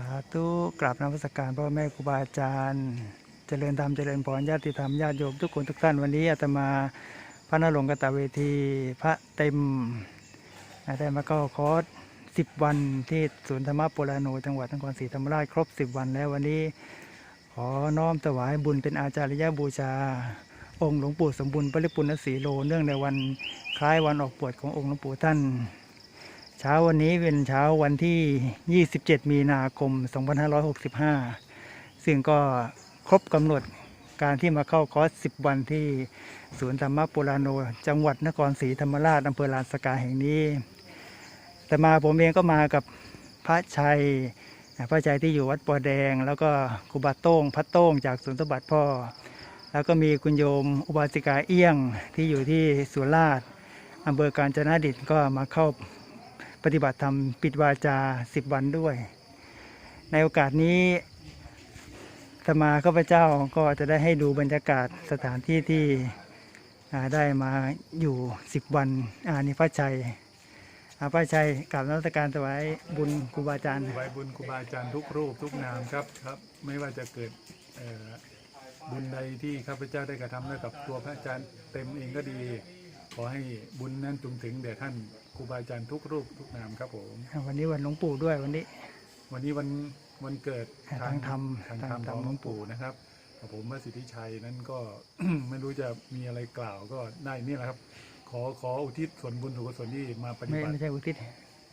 สาธุกราบนมัสการพ่อแม่ครูบาอาจารย์ เจริญธรรมเจริญพรญาติธรรมญาติโยมทุกคนทุกท่านวันนี้อาตมาพระนรงค์กตเวทีพระเต็มได้มาเข้าคอร์สสิบวันที่ศูนย์ธรรมะโปราโนจังหวัดนครศรีธรรมราชครบสิบวันแล้ววันนี้ ขอน้อมถวายบุญเป็นอาจาริยบูชา องค์หลวงปู่สมบูรณ์ปริปุณณสีโลเนื่องในวันคล้ายวันออกบวชขององค์หลวงปู่ท่าน เช้าวันนี้เป็นเช้าวันที่ 27 มีนาคม 2565 ซึ่งก็ครบกำหนดการที่มาเข้าคอร์ส 10 วันที่ศูนย์ธรรมปุราโน จังหวัดนครศรีธรรมราชอำเภอลานสกาแห่งนี้ แต่มาผมเองก็มากับพระชัย พระชัยที่อยู่วัดปอแดง แล้วก็ครูบาโต้งพัดโต้งจากศูนสมบัติพ่อ แล้วก็มีคุณโยมอุบาสิกาเอี้ยงที่อยู่ที่สุราษฎร์อำเภอการจนาดิตก็มาเข้า ปฏิบัติธรรมปิดวาจาสิบวันด้วย ในโอกาสนี้ธรรมาข้าพเจ้าก็จะได้ให้ดูบรรยากาศสถานที่ที่ได้มาอยู่สิบวันอานี่พระชัยอาพระชัยกราบนมัสการถวายบุญครูบาอาจารย์ไว้บุญครูบาอาจารย์ทุกรูปทุกนามครับครับ ไม่ว่าจะเกิดบุญใดที่ข้าพเจ้าได้กระทำให้กับตัวพระอาจารย์เต็มเองก็ดี ขอให้บุญนั้นจงถึงแด่ท่านครูบาอาจารย์ทุกรูปทุกนามครับผม อ่าวันนี้วันหลวงปู่ด้วยวันนี้ วันนี้วันวันเกิดทางธรรมทางธรรมทางธรขรม องหลวงปู่นะครับผมพระสิทธิชัยนั้นก็ ไม่รู้จะมีอะไรกล่าวก็ได้นี่แหละครับ ขอขออุทิศส่วนบุญส่วนกุศลที่มาปฏิไม่บัติไม่ใช่อุทิศ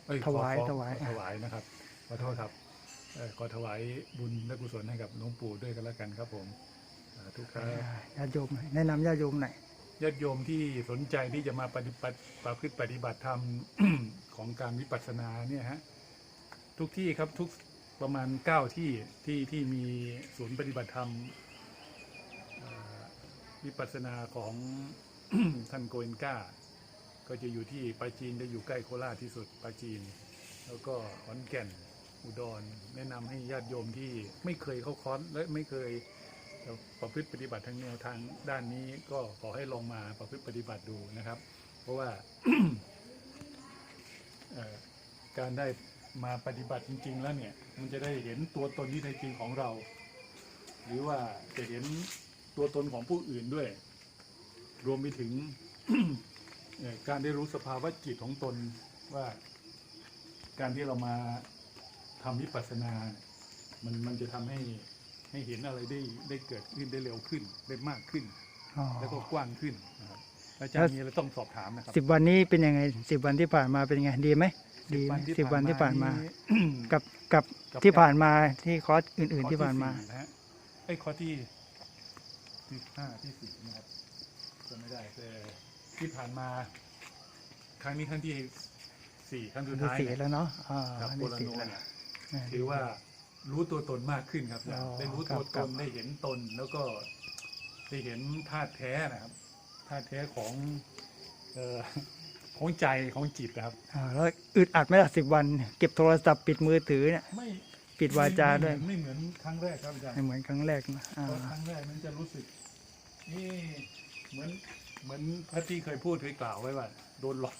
เอ้ยถวายขอขอถวาย ขอถวายนะครับขอโทษครับเอ่อขอถวายบุญและกุศลให้กับหลวงปู่ด้วยกันแล้วกันครับผมสาธุครับอ่าญาติโยมแนะนำญาติโยมหน่อย ญาติโยมที่สนใจที่จะมาปฏิบัติประพฤติปฏิบัติธรรมของการวิปัสสนาเนี่ยฮะทุกที่ครับทุกประมาณเก้าที่ที่ที่มีศูนย์ปฏิบัติธรรมวิปัสสนาของท่านโกเอนก้าก็จะอยู่ที่ปาจีนจะอยู่ใกล้โคราชที่สุดปาจีน แล้วก็ขอนแก่นอุดร แนะนำให้ญาติโยมที่ไม่เคยเข้าคอร์สและไม่เคย ประพฤติปฏิบัติทางแนวทางด้านนี้ก็ขอให้ลองมาประพฤติปฏิบัติดูนะครับ เพราะว่าการได้มาปฏิบัติจริง ๆ แล้วเนี่ย มันจะได้เห็นตัวตนที่แท้จริงของเรา หรือว่าจะเห็นตัวตนของผู้อื่นด้วย รวมไปถึงการได้รู้สภาวะจิตของตนว่าการที่เรามาทำวิปัสสนา มันมันจะทำให้ ให้เห็นอะไรได้ได้เกิดขึ้นได้เร็วขึ้นได้มากขึ้นอ๋อแล้วก็กว้างขึ้นนะครับอาจารย์มีอะไรต้องสอบถามนะครับสิบวันนี้เป็นยังไงสิบวันที่ผ่านมาเป็นยังไงดีไหมดีไหมสิบวันที่ผ่านมากับกับกับที่ผ่านมาที่คอร์สอื่น ๆที่ผ่านมาข้อสี่นะฮะไอ้ยข้อที่ที่ห้าที่สี่นะครับจำไม่ได้แต่ที่ผ่านมา ครั้งนี้ครั้งที่สี่ครั้งสุดที่ท้ายสี่เนี่ยแล้วเนาะอ่าครับอันโบที่ราสี่โนแล้วเนี่ยอ่าถือว่า รู้ตัวตนมากขึ้นครับอ๋อได้รู้ครัตับวครัตบนได้เห็นตนแล้วก็ได้เห็นธาตุแท้นะครับธาตุแท้ของเอ่อของใจของจิตนะครับ อ่าแล้วอึดอัดไหมล่ะสิบวันเก็บโทรศัพท์ปิดมือถือเนี่ยไม่ปิดวาจาด้วยไม่เหมือนครั้งแรกครับอาจารย์ ไม่เหมือนครั้งแรกนะอ่า เพราะครั้งแรกนั้นจะรู้สึก นี่เหมือนเหมือนพระที่เคยพูดเคยกล่าวไว้ว่า โดนหลอก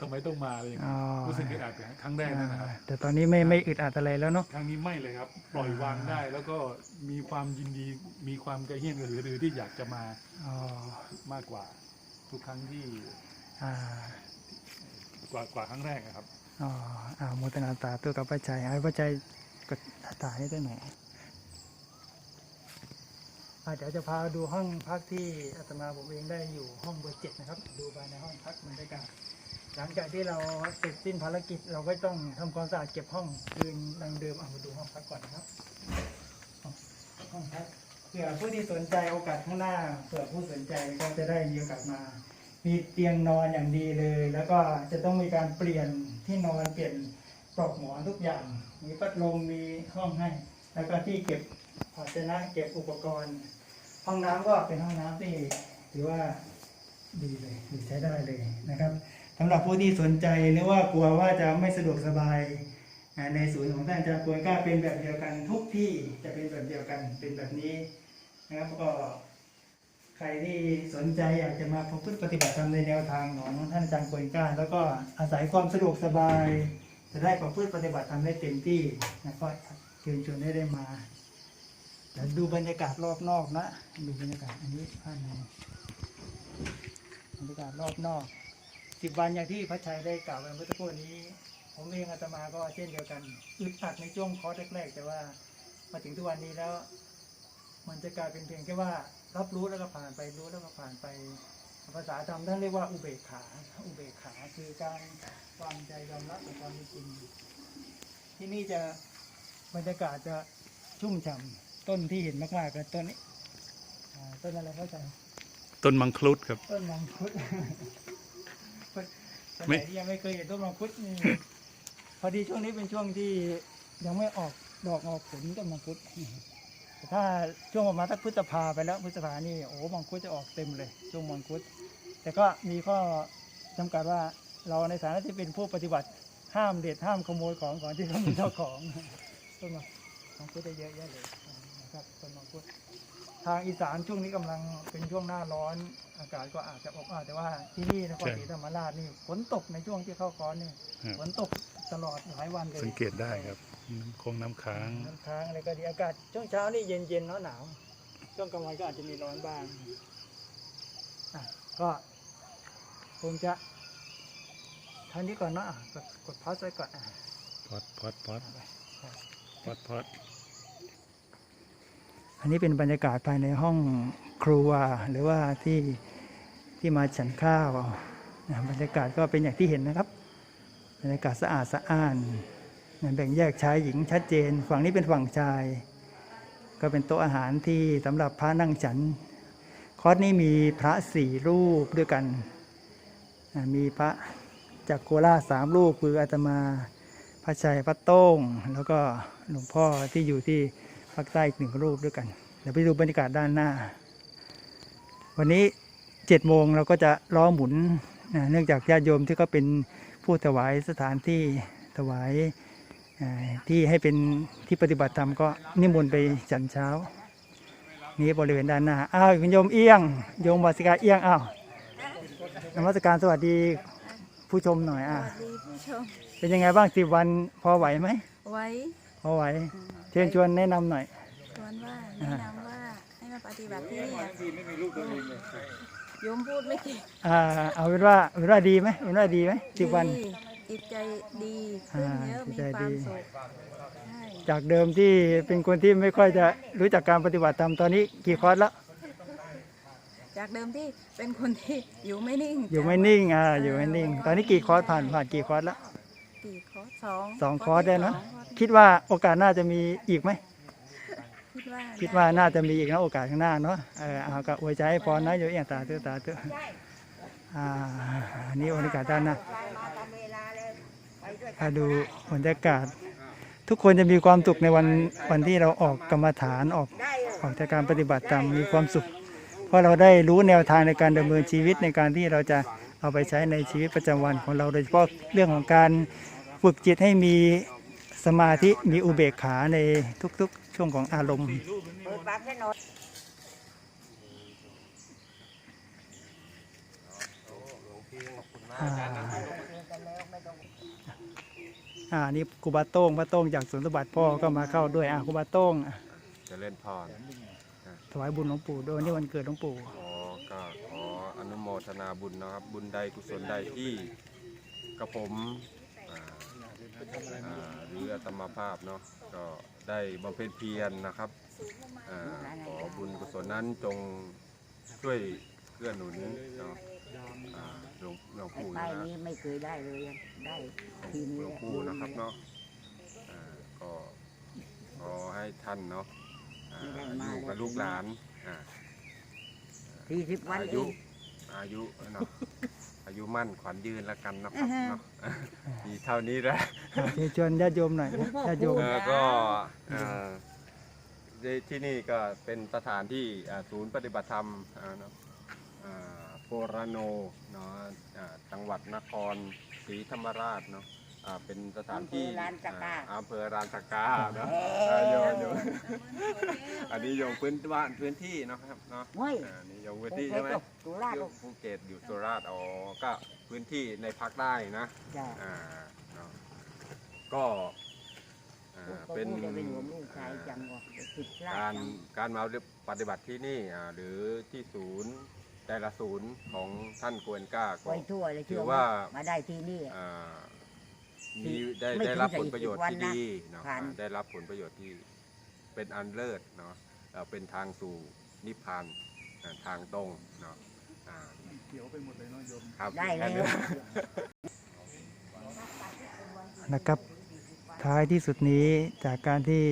ทำไมต้องมาอะไรอย่างอ๋อเงี้ยรู้สึกอึดอัดครั้งแรกนั่นนะครับอ่าแต่ตอนนี้ไม่ไม่อึดอัดอะไรแล้วเนาะครั้งนี้ไม่เลยครับ ปล่อยวางได้แล้วก็มีความยินดีมีความกระเฮี้ยนกระหือรือที่อยากจะมาอ๋อมากกว่า ทุกครั้งที่อ่ากว่ากว่าครั้งแรกนะครับอ๋ออ่าโมทนาสาตัวกับพระชัยให้พระชัยกดถ่ายให้ได้หน่อยอ่าเดี๋ยวจะพาดูห้องพักที่อาตมาผมเองได้อยู่ห้องเบอร์เจ็ดนะครับ ดูภายในห้องพักบรรยากาศ หลังจากที่เราเสร็จสิ้นภารกิจเราก็ต้องทำความสะอาดเก็บห้องคืนดังเดิมเอามาดูห้องพักก่อนนะครับห้องพักเผื่อผู้ที่สนใจโอกาสข้างหน้าเผื่อผู้สนใจก็จะได้มีโอกาสมา มีเตียงนอนอย่างดีเลย แล้วก็จะต้องมีการเปลี่ยนที่นอนเปลี่ยนปลอกหมอนทุกอย่าง มีพัดลมมีห้องให้ แล้วก็ที่เก็บภาชนะเก็บอุปกรณ์ ห้องน้ำก็เป็นห้องน้ำที่ถือว่าดีเลยดีใช้ได้เลยนะครับ สำหรับผู้ที่สนใจหรือว่ากลัวว่าจะไม่สะดวกสบาย ในศูนย์ของท่านอาจารย์กวยก็เป็นแบบเดียวกันทุกที่จะเป็นแบบเดียวกันเป็นแบบนี้นะครับก็ใครที่สนใจอยากจะมาประพฤติปฏิบัติธรรมในแนวทางของท่านอาจารย์โกยก้านแล้วก็อาศัยความสะดวกสบาย จะได้ประพฤติปฏิบัติทำได้เต็มที่นะก็เชิญชวนได้ได้มาแต่ดูบรรยากาศรอบนอกนะดูบรรยากาศอันนี้ภายในบรรยากาศรอบนอก สิบวันอย่างที่พระชัยได้กล่าวไว้เมื่อสักครู่นี้ ผมเองอาตมาก็เช่นเดียวกันอึดอัดในช่วงคอร์สแรกๆแต่ว่ามาถึงทุกวันนี้แล้ว มันจะกลายเป็นเพียงแค่ว่า รับรู้แล้วก็ผ่านไปรู้แล้วก็ผ่านไป ภาษาธรรมท่านเรียกว่าอุเบกขา อุเบกขาคือการวางใจยอมรับในความเป็นจริงที่นี่จะบรรยากาศจะชุ่มฉ่ำต้นที่เห็นมากๆก็ต้นนี้อ่าต้นอะไรเข้าใจต้นมังคลุดครับ ต้นมังคุด สไม่มัยที่ยังไม่เคยเห็นต้นมังคุดนี่พอดีช่วงนี้เป็นช่วงที่ยังไม่ออกดอกออกผลต้นมังคุดแต่ถ้าช่วงประมาณสักพฤษภาไปแล้วพฤษภานี่โอ้มังคุดจะออกเต็มเลย ช่วงมังคุด แต่ก็มีข้อจำกัดว่าเราในฐานะที่เป็นผู้ปฏิบัติห้ามเด็ดห้ามขโมยของก่อนที่เขามีเจ้าของต้นมังคุดจะเยอะแยะเลยนะครับต้นมังคุด ทางอีสานช่วงนี้กำลังเป็นช่วงหน้าร้อน อากาศก็อาจจะอบอ้าวแต่ว่าที่นี่นครใช่ศรีธรรมราชนี่ฝนตกในช่วงที่เข้าค้อนนี่ฮะฝนตกตลอดหลายวันเลยสังเกตได้ครับน้ำคงน้ำค้าง น้ำค้างอะไรก็ดีอากาศช่วงเช้านี่เย็นเย็นๆหนาวหนาวๆช่วงกลางวันก็อาจจะมีร้อนบ้างอะก็คงจะเท่านี้ก่อนเนาะอะกดกดพอสไว้ก่อนอะพอดพอดพอดพอดพอดอั นนี้เป็นบรรยากาศภายในห้องครัวหรือว่าที่ที่มาฉันข้าวนะบรรยากาศก็เป็นอย่างที่เห็นนะครับบรรยากาศสะอาดสะอ้านนะแบ่งแยกชายหญิงชัดเจน ฝั่งนี้เป็นฝั่งชาย ก็เป็นโต๊ะอาหารที่สำหรับพระนั่งฉัน คอร์สนี้มีพระสี่รูปด้วยกันนะมีพระจากโคราชสามรูปคืออาตมาพระชัยพระโต้ง แล้วก็หลวงพ่อที่อยู่ที่ ภาคใต้อีกหนึ่งรูปด้วยกัน เดี๋ยวไปดูบรรยากาศด้านหน้า วันนี้เจ็ดโมงเราก็จะล้อหมุนนะเนื่องจากญาติโยมที่ก็เป็นผู้ถวายสถานที่ถวายอ่าที่ให้เป็นที่ปฏิบัติธรรมก็นิมนต์ไปฉันเช้า นี้บริเวณด้านหน้า อ้าวคุณโยมเอี้ยง โยมวาสิกาเอี้ยง อ้าวนมัสการสวัสดีผู้ชมหน่อยสอะวัสดีผู้ชมเป็นยังไงบ้างสิบวันพอไหวไหมไว้พอไหวเชิญชวนแนะนำหน่อย ชวนว่าแนะนำว่าให้มาปฏิบัติที่นี่โยมพูดไม่เก่งอ่าเอาเป็นว่าเอาเป็นว่าดีไหมเป็นว่าดีไหมสิบวัน ดีจิตใจดีขึ้นเยอะอ่าจิตมีใจคดีวามสุขใช่จากเดิมที่เป็นคนที่ไม่ค่อยจะรู้จักการปฏิบัติธรรมตอนนี้กี่คอร์สแล้วจากเดิมที่เป็นคนที่อยู่ไม่นิ่งอยู่ไม่นิ่งอ่าอยู่ไม่นิ่ง ตอนนี้กี่คอร์สผ่านผ่านกี่คอร์สแล้วกี่คอร์สสองสองคอร์สได้ที่เนอะสอง คอร์สคิดว่าโอกาสหน้าจะมีอีกไหม คิดว่าคิดว่าน่าจะมีอีกนะโอกาสข้างหน้าเนาะเออเอาก็อวยใจให้พรนะอยู่อย่างตาเตือตาเตืออ่าอันนี้บรรยากาศด้านหน้ามาดูบรรยากาศ ทุกคนจะมีความสุขในวันวันที่เราออกกรรมฐานออกออกจากการปฏิบัติธรรมมีความสุข เพราะเราได้รู้แนวทางในการดำเนินชีวิตในการที่เราจะเอาไปใช้ในชีวิตประจำวันของเราโดยเฉพาะเรื่องของการฝึกจิตให้มี สมาธิมีอุเบกขาในทุกๆ ช่วงของอารมณ์อ่าอ่านี่ครูบาโต้งพระโต้งจากสวนสมบัติพ่อก็มาเข้าด้วยอ่าครูบาโต้งอะเจะเล่นพรถวายบุญหลวงปู่ด้วยวันนี้วันเกิดหลวงปู่ขอก็ขออนุโมทนาบุญนะครับ บุญใดกุศลใดที่กระผม อ่าอ่าหรืออาตมาภาพเนาะก็ได้บำเพ็ญเพียรนะครับอาขอบุญกุศลนั้นจงช่วยเกื้อหนุนเนาะอ่าหลวงหลวงปู่ป้ายนะนี้ไม่เคยได้เลยอะได้ทีหนี้ลวงปู่นะครับเนาะอ่าก็ขอให้ท่านเนาะอ่าอยู่กับลูกหลานอ่า สี่สิบวันอาเอยุงอายุเนาะ อายุมั่นขวัญยืนแล้วกันนะครับเนาะมีเท่านี้แหละเชิญชวนญาติโยมหน่อยญาติโยม เออก็เอ่อที่ที่นี่ก็เป็นสถานที่อ่าศูนย์ปฏิบัติธรรมอ่าเนาะอ่าโปรโนเนาะอ่าจังหวัดนครศรีธรรมราชเนาะ อ่าเป็นสถานที่อ่าอำเภอรานตะกาเนาะอ่าโยมโยมอันนี้โยมพื้นบ้านพื้นที่เนาะครับเนาะเฮ้ยอ่านี่โยมพื้นที่ใช่ไหมสุราษฎอยู่ร์ภูเก็ตอยู่สุราษฎร์อ๋อก็พื้นที่ในภาคใต้นะ จ้ะ อ่าเนาะก็อ่าก็เป็นพูดจะเป็นหัวลูกชายจังวะผิดพลาดการจังการมาปฏิบัติที่นี่อ่าหรือที่ศูนย์แต่ละศูนย์ของท่านกวนก้าก็ไว้ทั่วเลยถืเชื่ออว่า ว่ามาได้ที่นี่อ่า มีได้ไม่ถึงได้รับผลประโยชน์40ที่ดีเนาะผ่าน อ่าได้รับผลประโยชน์ที่เป็นอันเลิศเนาะเอ่อเป็นทางสู่นิพพานอ่าทางตรงเนาะอ่าเขียวไปหมดเลยเนาะโยม ครับได้เลยนะครับท้ายที่สุดนี้จากการที่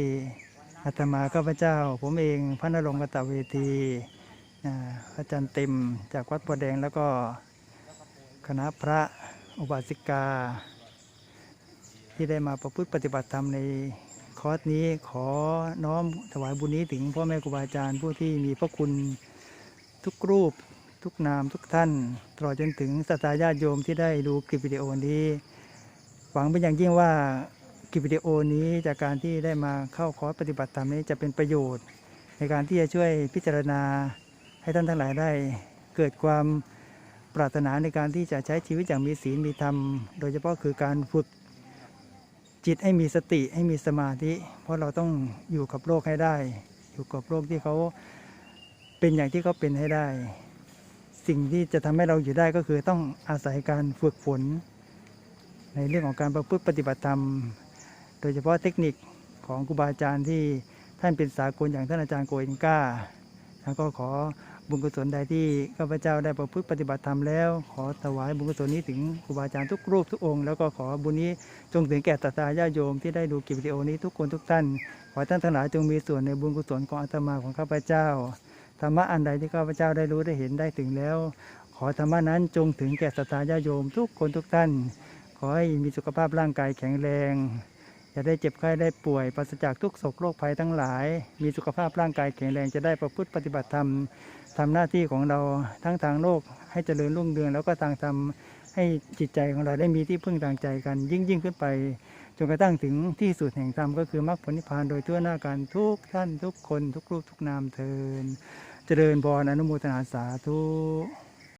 อาตมาข้าพเจ้า ผมเองพระนรงค์กตเวทีอ่าพระอาจารย์เต็มจากวัดบัวแดงแล้วก็คณะพระอุบาสิกา ที่ได้มาประพฤติปฏิบัติธรรมในคอร์สนี้ขอน้อมถวายบุญนี้ถึงพ่อแม่ครูบาอาจารย์ผู้ที่มีพระคุณทุกรูป ทุกนามทุกท่าน ตลอดจนถึงสตาญาติโยมที่ได้ดูคลิปวิดีโอนี้ หวังเป็นอย่างยิ่งว่าคลิปวิดีโอนี้จากการที่ได้มาเข้าคอร์สปฏิบัติธรรมนี้จะเป็นประโยชน์ ในการที่จะช่วยพิจารณาให้ท่านทั้งหลายได้เกิดความปรารถนาในการที่จะใช้ชีวิตอย่างมีศีลมีธรรม โดยเฉพาะคือการฝึก จิตให้มีสติให้มีสมาธิ เพราะเราต้องอยู่กับโลกให้ได้ อยู่กับโลกที่เขาเป็นอย่างที่เขาเป็นให้ได้ สิ่งที่จะทำให้เราอยู่ได้ก็คือต้องอาศัยการฝึกฝน ในเรื่องของการประพฤติปฏิบัติธรรม โดยเฉพาะเทคนิคของครูบาอาจารย์ที่ท่านเป็นสากลอย่างท่านอาจารย์โกเอนก้าแล้วก็ขอ บุญกุศลใดที่ข้าพเจ้าได้ประพฤติปฏิบัติธรรมแล้ว ขอถวายบุญกุศลนี้ถึงครูบาอาจารย์ทุกรูปทุกองค์แล้วก็ขอบุญนี้จงถึงแก่ตาตาญาโยมที่ได้ดูคลิปวิดีโอนี้ทุกคนทุกท่าน ขอท่านทั้งหลายจงมีส่วนในบุญกุศลของอาตมาของข้าพเจ้าธรรมะอันใดที่ข้าพเจ้าได้รู้ได้เห็นได้ถึงแล้ว ขอธรรมะนั้นจงถึงแก่สตาญาโยมทุกคนทุกท่าน ขอให้มีสุขภาพร่างกายแข็งแรงอย่าได้เจ็บไข้ได้ป่วยปราศจากทุกโศกโรคภัยทั้งหลาย มีสุขภาพร่างกายแข็งแรงจะได้ประพฤติปฏิบัติธรรม ทำหน้าที่ของเราทั้งทางโลกให้เจริญรุ่งเรือง แล้วก็ทางธรรมให้จิตใจของเราได้มีที่พึ่งทางใจกัน ยิ่งยิ่งขึ้นไปจนกระทั่งถึงที่สุดแห่งธรรมก็คือมรรคผลนิพพานโดยทั่วหน้ากันทุกท่านทุกคนทุกรูปทุกนามเทินเจริญบรอนุโมทนาสาธุ